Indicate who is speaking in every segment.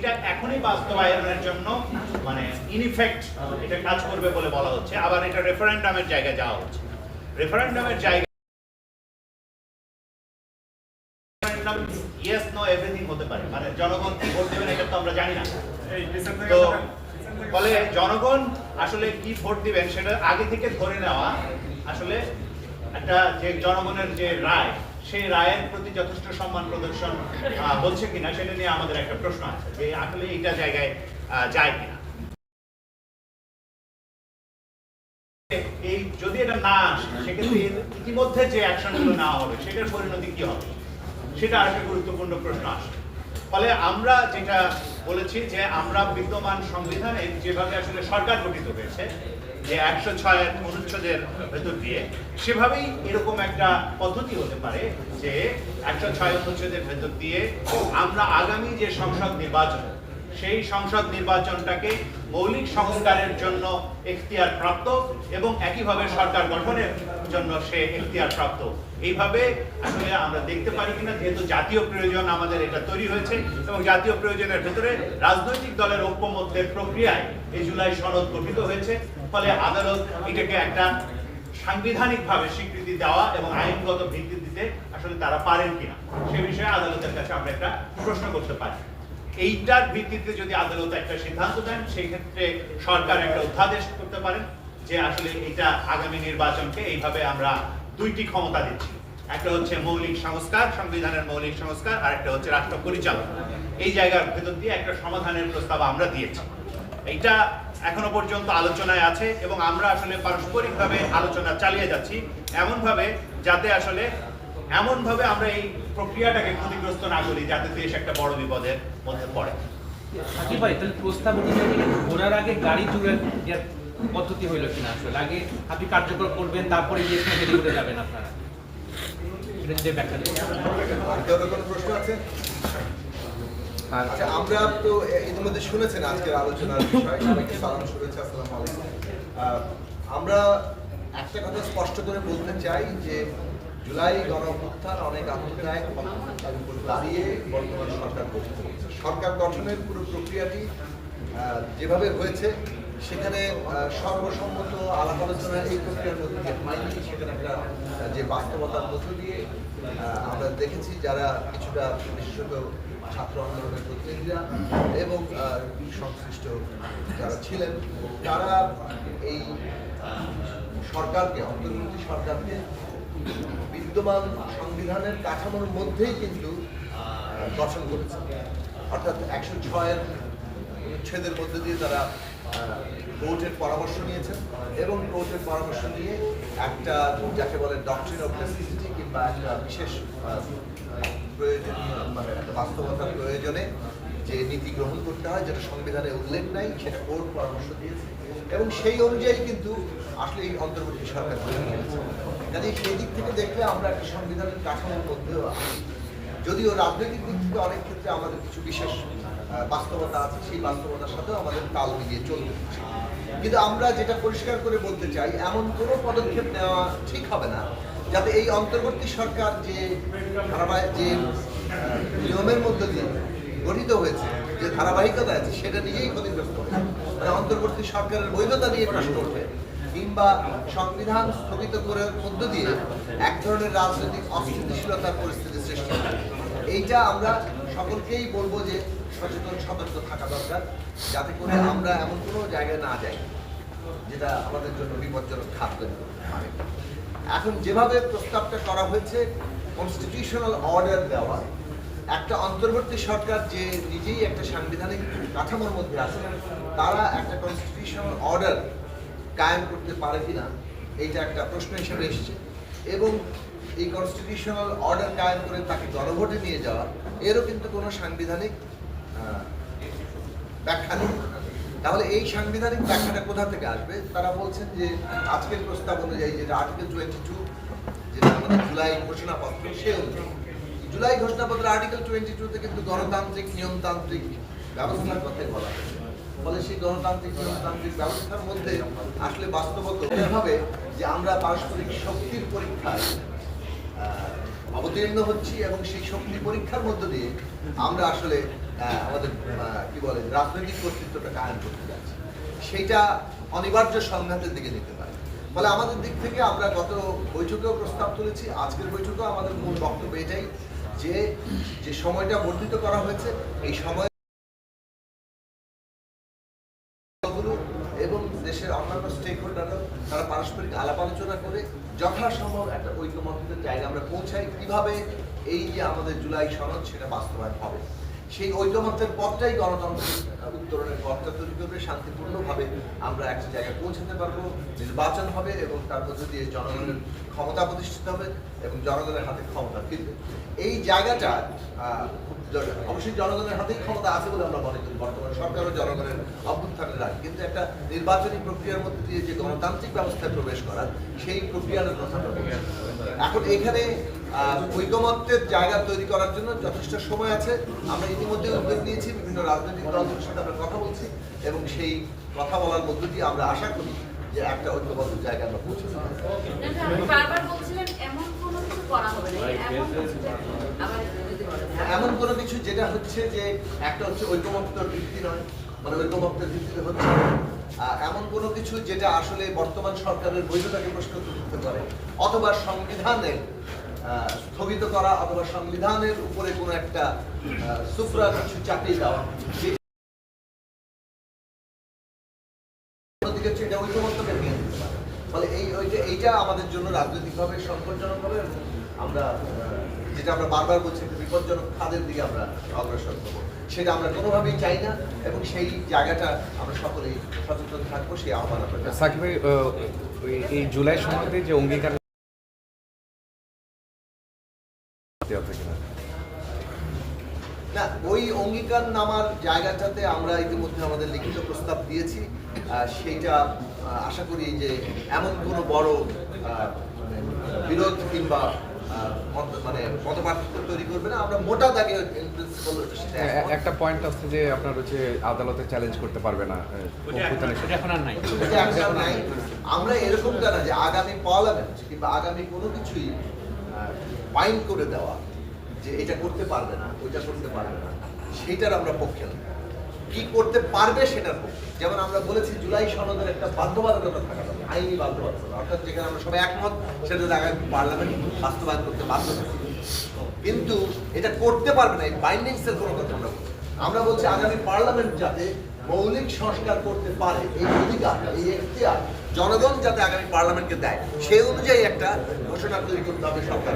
Speaker 1: এটা এখনই বাস্তবায়নের জন্য মানে ইনইফেক্ট এটা কাজ করবে বলে বলা হচ্ছে। আবার এটা রেফারেন্ডামের জায়গায় যাওয়া হচ্ছে। রেফারেন্ডামের জায়গায় ইয়েস নো এভরিথিং হতে পারে। মানে জনগণ কি ভোট দেবেন এটা তো আমরা জানি না। তো ফলে জনগণ আসলে কি ভোট দিবেন সেটা আগে থেকে ধরে নেওয়া আসলে একটা যে জনগণের যে রায় সেই রায়ের প্রতি যথেষ্ট সম্মান প্রদর্শন হচ্ছে কিনা সেটা নিয়ে আমাদের একটা প্রশ্ন আছে যে আসলে এইটা জায়গায় যায় কিনা। এই যদি এটা না আসে, সেক্ষেত্রে ইতিমধ্যে যে অ্যাকশনগুলো নেওয়া হবে, সেটার পরিণতি কি হবে? সেটা আরেকটা গুরুত্বপূর্ণ প্রশ্ন আসে ফলে আমরা যেটা বলেছি যে আমরা বিদ্যমান সংবিধানে যেভাবে আসলে সরকার গঠিত হয়েছে যে একশো ছয় অনুচ্ছেদের ভেতর দিয়ে, সেভাবেই এরকম একটা পদ্ধতি হতে পারে যে একশো ছয় অনুচ্ছেদের ভেতর দিয়ে আমরা আগামী যে সংসদ নির্বাচন, সেই সংসদ নির্বাচনটাকে মৌলিক সংস্কারের জন্য এখতিয়ার প্রাপ্ত এবং একইভাবে সরকার গঠনের জন্য সে এখতিয়ার প্রাপ্ত এইভাবে আসলে আমরা দেখতে পারি কিনা, যেহেতু জাতীয় প্রয়োজন আমাদের এটা তৈরি হয়েছে এবং জাতীয় প্রয়োজনের ভেতরে রাজনৈতিক দলের ঐক্যমত্যের প্রক্রিয়ায় এই জুলাই সনদ গঠিত হয়েছে। ফলে আদালত এটাকে একটা সাংবিধানিকভাবে স্বীকৃতি দেওয়া এবং আইনগত ভিত্তি দিতে আসলে তারা পারেন কিনা, সে বিষয়ে আদালতের কাছে আমরা একটা প্রশ্ন করতে পারি। এইটার ভিত্তিতে যদি আদালত একটা সিদ্ধান্ত দেন সেই ক্ষেত্রে সরকার একটা অধ্যাদেশ করতে পারেন যে আসলে এটা আগামী নির্বাচনকে এইভাবে আমরা দুইটি ক্ষমতা দিচ্ছি। একটা হচ্ছে মৌলিক সংস্কার, সংবিধানের মৌলিক সংস্কার, আর একটা হচ্ছে রাষ্ট্র পরিচালনা। এই জায়গার ভেতর দিয়ে একটা সমাধানের প্রস্তাব আমরা দিয়েছি। এইটা এখনও পর্যন্ত আলোচনায় আছে এবং আমরা আসলে পারস্পরিকভাবে আলোচনা চালিয়ে যাচ্ছি এমনভাবে যাতে আসলে এমনভাবে আমরা এই প্রক্রিয়াটাকে ক্ষতিগ্রস্ত না করি যাতে দেশ একটা বড় বিপদের মধ্যে পড়ে।
Speaker 2: সাকিব ভাই তাহলে প্রস্তাব অনুযায়ী ঘোরার আগে গাড়ি জুড়ে পদ্ধতি হইল কিনা আসলে? আগে আপনি কার্যকর করবেন তারপরে গিয়ে যাবেন আপনারা? এটা যদি ব্যাখ্যা
Speaker 3: আর কোনো প্রশ্ন আছে? আচ্ছা আমরা তো ইতিমধ্যে শুনেছেন আজকের আলোচনার বিষয়, সবাইকে সালাম, শুভেচ্ছা, আসসালামু আলাইকুম। আমরা একটা কথা স্পষ্ট করে বলতে চাই যে জুলাই গণ অভ্যুত্থান অনেক আত্মত্যাগ তার উপর দাঁড়িয়ে বর্তমান সরকার গঠিত হয়েছে। সরকার গঠনের পুরো প্রক্রিয়াটি যেভাবে হয়েছে, সেখানে সর্বসম্মত আলাপ আলোচনা এই প্রক্রিয়ার মধ্যে দিয়ে হয়নি, সেখানে একটা যে বাস্তবতার মধ্য দিয়ে আমরা দেখেছি যারা কিছুটা বিশেষত ছাত্র আন্দোলনের প্রতিনিধিরা এবং সংশ্লিষ্ট যারা ছিলেন, তারা এই সরকারকে, অন্তর্বর্তী সরকারকে বিদ্যমান সংবিধানের কাঠামোর মধ্যেই কিন্তু গঠন করেছে অর্থাৎ একশো ছয়ের উচ্ছেদের মধ্যে দিয়ে তারা কোর্টের পরামর্শ নিয়েছেন এবং কোর্টের পরামর্শ নিয়ে একটা, যাকে বলে ডক্টরিন অফ নেসেসিটি কিংবা একটা বিশেষ মানে একটা বাস্তবতার প্রয়োজনে যে নীতি গ্রহণ করতে হয়, যেটা সংবিধানে উল্লেখ নাই, সেটা কোর্ট পরামর্শ দিয়েছে। এবং সেই অনুযায়ী কিন্তু আসলে এই অন্তর্বর্তী সরকার কাজে সেই দিক থেকে দেখলে আমরা একটা সংবিধানের কাঠামোর মধ্যেও যদিও রাজনৈতিক দিক থেকে অনেক ক্ষেত্রে আমাদের কিছু বিশেষ বাস্তবতা আছে, সেই বাস্তবতার সাথেও আমাদের তাল মিলিয়ে চলতে কিন্তু আমরা যেটা পরিষ্কার করে বলতে চাই, এমন কোনো পদক্ষেপ নেওয়া ঠিক হবে না। যাতে এই অন্তর্বর্তী সরকার যে ধারাবাহিক যে নিয়মের মধ্য দিয়ে গঠিত হয়েছে, যে ধারাবাহিকতা আছে, সেটা নিজেই ক্ষতিগ্রস্ত হবে মানে অন্তর্বর্তী সরকারের বৈধতা নিয়ে প্রশ্ন ওঠে, কিংবা সংবিধান স্থগিত করার মধ্য দিয়ে এক ধরনের রাজনৈতিক অস্থিতিশীলতার পরিস্থিতি সৃষ্টি হয়। এইটা আমরা সকলকেই বলব যে সচেতন, সতর্ক থাকা দরকার, যাতে করে আমরা এমন কোনো জায়গায় না যাই, যেটা আমাদের জন্য বিপজ্জনক পারে এখন যেভাবে প্রস্তাবটা করা হয়েছে কনস্টিটিউশনাল অর্ডার দেওয়া, একটা অন্তর্বর্তী সরকার যে নিজেই একটা সাংবিধানিক কাঠামোর মধ্যে আছে তারা একটা কনস্টিটিউশনাল অর্ডার কায়েম করতে পারে কিনা, এইটা একটা প্রশ্ন হিসেবে এসছে। এবং এই কনস্টিটিউশনাল অর্ডার কায়েম করে তাকে গণভোটে নিয়ে যাওয়া, এরও কিন্তু কোনো সাংবিধানিক ব্যাখ্যা নেই। তাহলে এই সাংবিধানিক ব্যাখ্যাটা কোথা থেকে আসবে? তারা বলছেন যে আজকের প্রস্তাব অনুযায়ী যেটা আর্টিকেল টোয়েন্টি টু যেটা আমাদের জুলাই ঘোষণাপত্র, সে অনুযায়ী। জুলাই ঘোষণাপত্র আর্টিকেল টোয়েন্টি টুতে কিন্তু গণতান্ত্রিক, নিয়মতান্ত্রিক ব্যবস্থার কথাই বলা হয়েছে। ফলে সেই গণতান্ত্রিক, নিয়মতান্ত্রিক ব্যবস্থার মধ্যে আসলে বাস্তবতা এভাবে যে আমরা পারস্পরিক শক্তির পরীক্ষায় অবতীর্ণ হচ্ছি এবং সেই শক্তি পরীক্ষার মধ্য দিয়ে আমরা আসলে আমাদের কি বলে রাজনৈতিক কর্তৃত্বটা কায়েম করতে যাচ্ছে। সেইটা অনিবার্য সংঘাতের দিকে নিতে পারে। ফলে আমাদের দিক থেকে আমরা গত বৈঠকেও প্রস্তাব তুলেছি, আজকের বৈঠকেও আমাদের মূল বক্তব্য এটাই যে যে সময়টা বর্ধিত করা হয়েছে, এই সময় এবং দেশের অন্যান্য স্টেক হোল্ডাররা তারা পারস্পরিক আলাপ আলোচনা করে যথাসম্ভব একটা ঐক্যমত্যের জায়গা আমরা পৌঁছাই। কীভাবে এই যে আমাদের জুলাই সনদ, সেটা বাস্তবায়ন হবে? সেই ঐক্যমত্যের পথটাই গণতন্ত্রের উত্তরণের পথটা তৈরি করবে, শান্তিপূর্ণভাবে আমরা একটা জায়গায় পৌঁছাতে পারব, নির্বাচন হবে এবং তার মধ্যে দিয়ে জনগণের ক্ষমতা প্রতিষ্ঠিত হবে এবং জনগণের হাতে ক্ষমতা ফিরবে এই জায়গাটা। অবশ্যই জনগণের হাতেই ক্ষমতা আছে বলে আমরা মনে করি। বর্তমান সরকারও জনগণের অভ্যুত্থানের আগে কিন্তু একটা নির্বাচনী প্রক্রিয়ার মধ্যে দিয়ে যে গণতান্ত্রিক ব্যবস্থায় প্রবেশ করা সেই প্রক্রিয়ার কথা এখন এখানে আহ, ঐকমত্যের জায়গা তৈরি করার জন্য যথেষ্ট সময় আছে। আমরা ইতিমধ্যে উদ্যোগ নিয়েছি বিভিন্ন রাজনৈতিক দলগুলোর সাথে আমরা কথা বলছি এবং সেই কথা বলার মধ্য দিয়ে আমরা আশা করি যে একটা ঐক্যবদ্ধ জায়গা আমরা পৌঁছতে।
Speaker 4: আপনি বারবার বলছিলেন এমন কোনো কিছু করা হবে না। এমন
Speaker 3: এমন কোনো কিছু যেটা হচ্ছে যে একটা হচ্ছে ঐকমত্যের ভিত্তি নয়? মানে ঐকমত্যের ভিত্তিতে হচ্ছে এমন কোনো কিছু যেটা আসলে বর্তমান সরকারের বৈধতাকে প্রশ্ন করতে পারে? অথবা সংবিধানের স্থগিত করা অথবা সংবিধানের উপরে কোনো একটা সুপ্রা কিছু চাপিয়ে দেওয়া। ফলে এই ওইটা, এইটা আমাদের জন্য রাজনৈতিকভাবে সংকটজনক হবে। আমরা যেটা আমরা বারবার বলছি বিপজ্জনক খাদের দিকে আমরা অগ্রসর হব সেটা আমরা কোনোভাবেই চাই না এবং সেই জায়গাটা আমরা সকলেই সচেতন থাকব সেই আহ্বান আমরা
Speaker 5: সাকিব এই জুলাই সনদে যে অঙ্গীকার না।
Speaker 3: ওই অঙ্গীকার নামার জায়গাটাতে আমরা ইতিমধ্যে আমাদের লিখিত প্রস্তাব দিয়েছি সেইটা আশা করি যে এমন কোনো বড় মানে বিরোধ কিংবা মানে মতপার্থক্য তৈরি করবে না আমরা মোটা দাগে in principle সেটা
Speaker 5: এ-
Speaker 3: একমত।
Speaker 5: একটা পয়েন্ট আছে যে আপনার হচ্ছে আদালতে চ্যালেঞ্জ করতে পারবে না আহ, অভ্যুত্থানের
Speaker 2: সেটা
Speaker 5: সাথে।
Speaker 2: এখন আর নাই।
Speaker 3: নাই। আমরা এরকমটা না যে আগামী পার্লামেন্ট কিংবা আগামী কোনো কিছুই বাইন্ড করে দেওয়া যে এটা করতে পারবে না ওইটা করতে পারবে না সেটার আমরা পক্ষে না। কি করতে পারবে সেটার পক্ষে যেমন আমরা বলেছি জুলাই সনদের একটা বাধ্যবাধকতা থাকা আইনি বাধ্যবাধকতা। অর্থাৎ যেখানে আমরা সবাই একমত, সেটা আগামী পার্লামেন্ট বাস্তবায়ন করতে বাধ্য কিন্তু এটা করতে পারবে না, এই বাইন্ডিংস এর কোনো কথা আমরা বলছি আমরা বলছি আগামী পার্লামেন্ট যাতে মৌলিক সংস্কার করতে পারে, এই অধিকার, এই এখতিয়ার জনগণ যাতে আগামী পার্লামেন্টকে দেয় সেই অনুযায়ী একটা ঘোষণা তৈরি করতে হবে সরকার।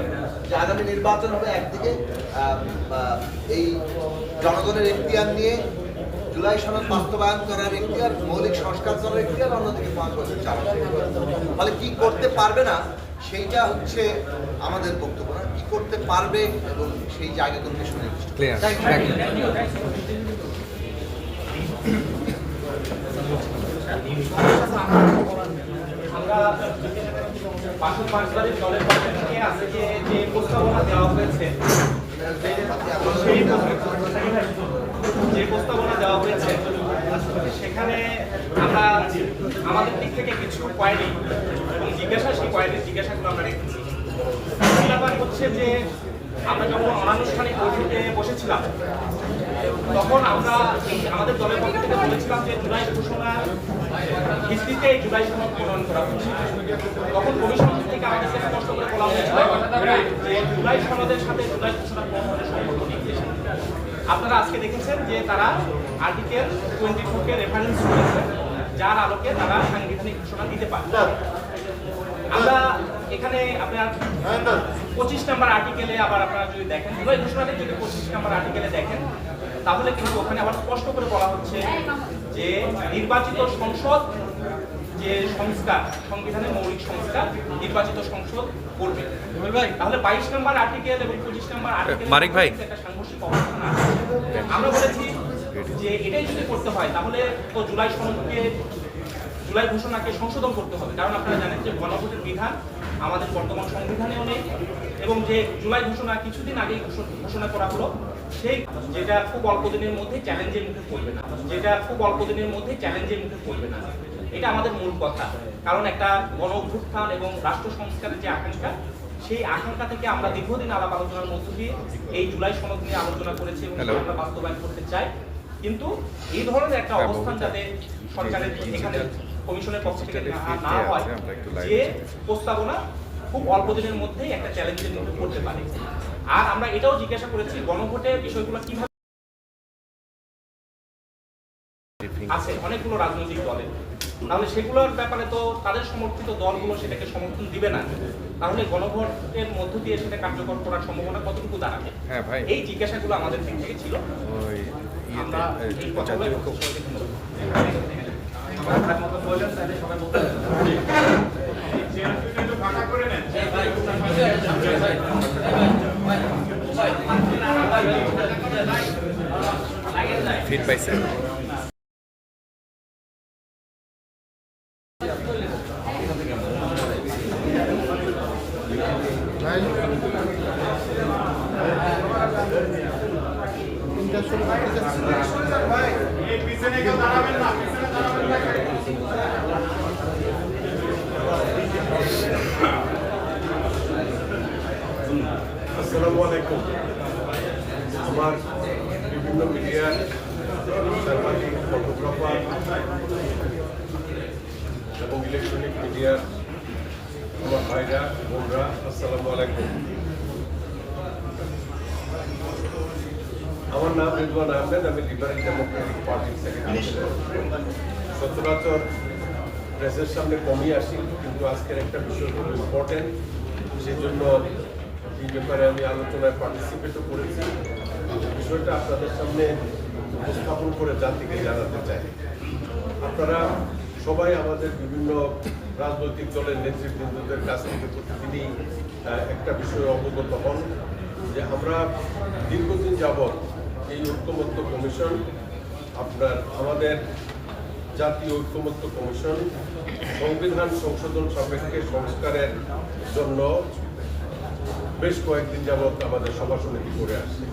Speaker 3: যে আগামী নির্বাচন হবে একদিকে এই জনগণের এখতিয়ার নিয়ে জুলাই সনদ বাস্তবায়ন করার এখতিয়ার মৌলিক সংস্কার করার এখতিয়ার অন্যদিকে পাঁচ বছর চালানো ফলে কি করতে পারবে না সেইটা হচ্ছে আমাদের বক্তব্য না। কি করতে পারবে এবং সেই জায়গাগুলোকে সুনির্দিষ্ট.
Speaker 2: আমরা পাঁচশো পাঁচবারের দলের পক্ষ থেকে আজকে যে প্রস্তাবনা দেওয়া হয়েছে সেই যে প্রস্তাবনা দেওয়া হয়েছে, সেখানে আমরা আমাদের দিক থেকে কিছু কোয়ারি এবং জিজ্ঞাসা, সেই কোয়ারির জিজ্ঞাসাগুলো আমরা রেখেছি। ব্যাপার হচ্ছে যে, আমরা যখন অনানুষ্ঠানিক বৈঠকে বসেছিলাম, তখন আমরা আমাদের দলের পক্ষ থেকে বলেছিলাম যে জুলাই ঘোষণার ভিত্তিতে এই জুলাই সনদ প্রণয়ন করা হচ্ছে। তখন কমিশন থেকে আমাদেরকে স্পষ্ট করে বলা হয়েছিল যে জুলাই সনদের সাথে জুলাই ঘোষণা প্রণয়নের আপনারা আজকে দেখেছেন যে তারা আর্টিকেল টোয়েন্টি টুকে রেফারেন্স করেছে যার আলোকে তারা সাংবিধানিক ঘোষণা দিতে পারে। আমরা এখানে আপনার পঁচিশ নাম্বার আর্টিকেলে আবার আপনারা যদি দেখেন জুলাই ঘোষণাতে যদি পঁচিশ নাম্বার আর্টিকেলে দেখেন তাহলে কিন্তু ওখানে আবার স্পষ্ট করে বলা হচ্ছে যে নির্বাচিত সংসদ যে সংস্কার সংবিধানের মৌলিক সংস্কার নির্বাচিত সংসদ করবে। তাহলে বাইশ নাম্বার আর্টিকেল এবং পঁচিশ নাম্বার আর্টিকেল
Speaker 5: ভাই।
Speaker 2: একটা সাংঘর্ষিক অবস্থান আছে। আমরা বলেছি যে এটাই যদি করতে হয়, তাহলে তো জুলাই সনদকে, জুলাই ঘোষণাকে সংশোধন করতে হবে। কারণ আপনারা জানেন যে গণভোটের বিধান আমাদের বর্তমান সংবিধানেও নেই এবং যে জুলাই ঘোষণা কিছুদিন আগেই ঘোষণা করা হলো, সেই যেটা খুব অল্প দিনের মধ্যে চ্যালেঞ্জের মুখে পড়বে না। যেটা খুব অল্প দিনের মধ্যে চ্যালেঞ্জের মুখে পড়বে না। এটা আমাদের মূল কথা। কারণ একটা গণ অভ্যুত্থান এবং রাষ্ট্র সংস্কারের যে আকাঙ্ক্ষা সেই আকাঙ্ক্ষা থেকে আমরা দীর্ঘদিন আলাপ আলোচনার মধ্য দিয়ে এই জুলাই সনদ নিয়ে আলোচনা করেছি এবং আমরা বাস্তবায়ন করতে চাই। কিন্তু এই ধরনের একটা অবস্থান যাতে সরকারের এখানে কমিশনের পক্ষ থেকে না- হয় যে প্রস্তাবনা খুব অল্প দিনের মধ্যেই একটা চ্যালেঞ্জের মুখে পড়তে পারে। আর আমরা এটাও জিজ্ঞাসা করেছি গণভোটে বিষয়গুলো কীভাবে আছে অনেকগুলো রাজনৈতিক দলের। তাহলে সেগুলোর ব্যাপারে তো তাদের সমর্থিত দলগুলো সেটাকে সমর্থন দিবে না। তাহলে গণভোটের মধ্য দিয়ে সেটা কার্যকর করার সম্ভাবনা কতটুকু দাঁড়াবে?
Speaker 5: হ্যাঁ ভাই।
Speaker 2: এই জিজ্ঞাসাগুলো আমাদের দিক থেকে ছিল।
Speaker 5: ওই
Speaker 2: আমরা এই কথাগুলো
Speaker 5: ফিট পাইছে
Speaker 6: আসসালামু আলাইকুম। আমার বিভিন্ন মিডিয়ার সাংবাদিক, ফটোগ্রাফার এবং ইলেকট্রনিক মিডিয়ার আমার ভাইরা, বোনরা, আসসালামু আলাইকুম। আমার নাম রিজওয়ান আহমেদ, আমি লিবারেল ডেমোক্রেটিক পার্টির সচরাচর প্রেসের সামনে কমই আসি, কিন্তু আজকের একটা বিষয় খুব ইম্পর্টেন্ট সেই জন্য এই ব্যাপারে আমি আলোচনায় পার্টিসিপেটও করেছি। বিষয়টা আপনাদের সামনে উপস্থাপন করে জাতিকে জানাতে চাই। আপনারা সবাই আমাদের বিভিন্ন রাজনৈতিক দলের নেতৃবৃন্দদের কাছ থেকে প্রতিদিনই একটা বিষয়ে অবগত হন যে আমরা দীর্ঘদিন যাবৎ এই ঐক্যমত্য কমিশন, আপনার, আমাদের জাতীয় ঐক্যমত্য কমিশন, সংবিধান সংশোধন সাপেক্ষে সংস্কারের জন্য বেশ কয়েকদিন যাবৎ আমাদের সভা সমিতি করে আসছে।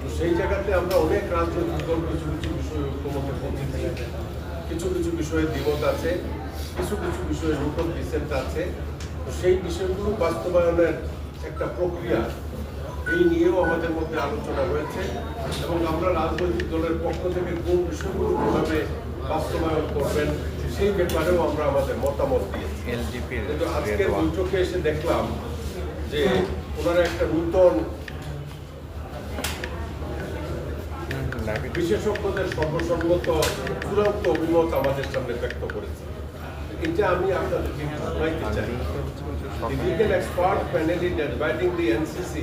Speaker 6: তো সেই জায়গাতে আমরা অনেক রাজনৈতিক দল, কিছু কিছু বিষয়ে ঐক্যমত পৌঁছেছি কিছু কিছু বিষয়ে দ্বিমত আছে, কিছু কিছু বিষয়ে নতুন ডিসেন্ট আছে। তো সেই বিষয়গুলো বাস্তবায়নের একটা প্রক্রিয়া এই নিয়েও আমাদের মধ্যে আলোচনা হয়েছে এবং আমরা রাজনৈতিক দলের পক্ষ থেকে কোন বিষয়গুলো কীভাবে বাস্তবায়ন করবেন সেই ব্যাপারেও আমরা আমাদের মতামত দিয়েছি। কিন্তু আজকের বৈঠকে এসে দেখলাম যে ওনারা একটা নূতন বিশেষজ্ঞদের সর্বসম্মত চূড়ান্ত অভিমত আমাদের সামনে ব্যক্ত করেছে। এটা আমি আপনাদেরকে একটু চাই। The legal expert panel is advising the NCC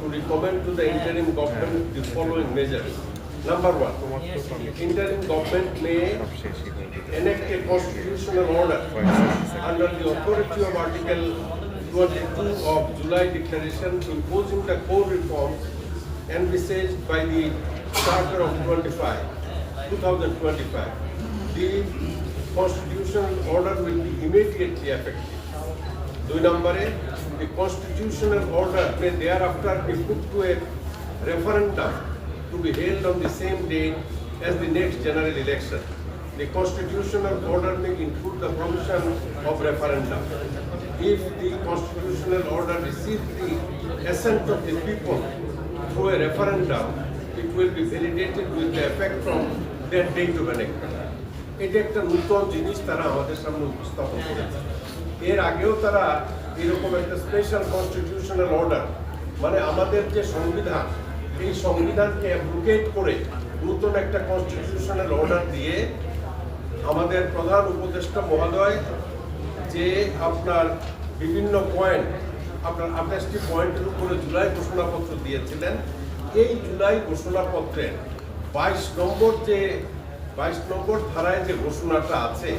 Speaker 6: to recommend to the interim government the following measures. Number one, interim government may enact a constitutional order under the authority of Article 22 of July Declaration imposing the core reforms envisaged by the Charter of 25, 2025. The constitutional order will be immediately effective. দুই নম্বরে the constitutional order may thereafter be put to a referendum to be held on the same date as the next general election. The constitutional order may include the provision of referendum. If the constitutional order receives the assent of the people through a referendum, it will be validated with the effect from that date of enactment. এটা একটা নূতন জিনিস তারা আমাদের সামনে উপস্থাপন করেছে এর আগেও তারা এরকম একটা স্পেশাল কনস্টিটিউশনাল অর্ডার মানে আমাদের যে সংবিধান, এই সংবিধানকে অ্যাপ্লিকেট করে নতুন একটা কনস্টিটিউশনাল অর্ডার দিয়ে আমাদের প্রধান উপদেষ্টা মহোদয় যে আপনার বিভিন্ন পয়েন্ট আপনার আঠাশটি পয়েন্টের উপরে জুলাই ঘোষণাপত্র দিয়েছিলেন। এই জুলাই ঘোষণাপত্রের বাইশ নম্বর যে, বাইশ নম্বর ধারায় যে ঘোষণাটা আছে,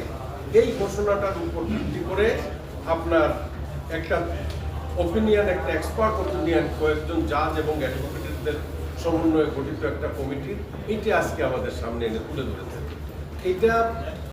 Speaker 6: এই ঘোষণাটার উপর ভিত্তি করে আপনার একটা ওপিনিয়ন একটা এক্সপার্ট ওপিনিয়ন কয়েকজন জাজ এবং অ্যাডভোকেটদের সমন্বয়ে গঠিত একটা কমিটি এটি আজকে আমাদের সামনে এনে তুলে ধরেছে। এটা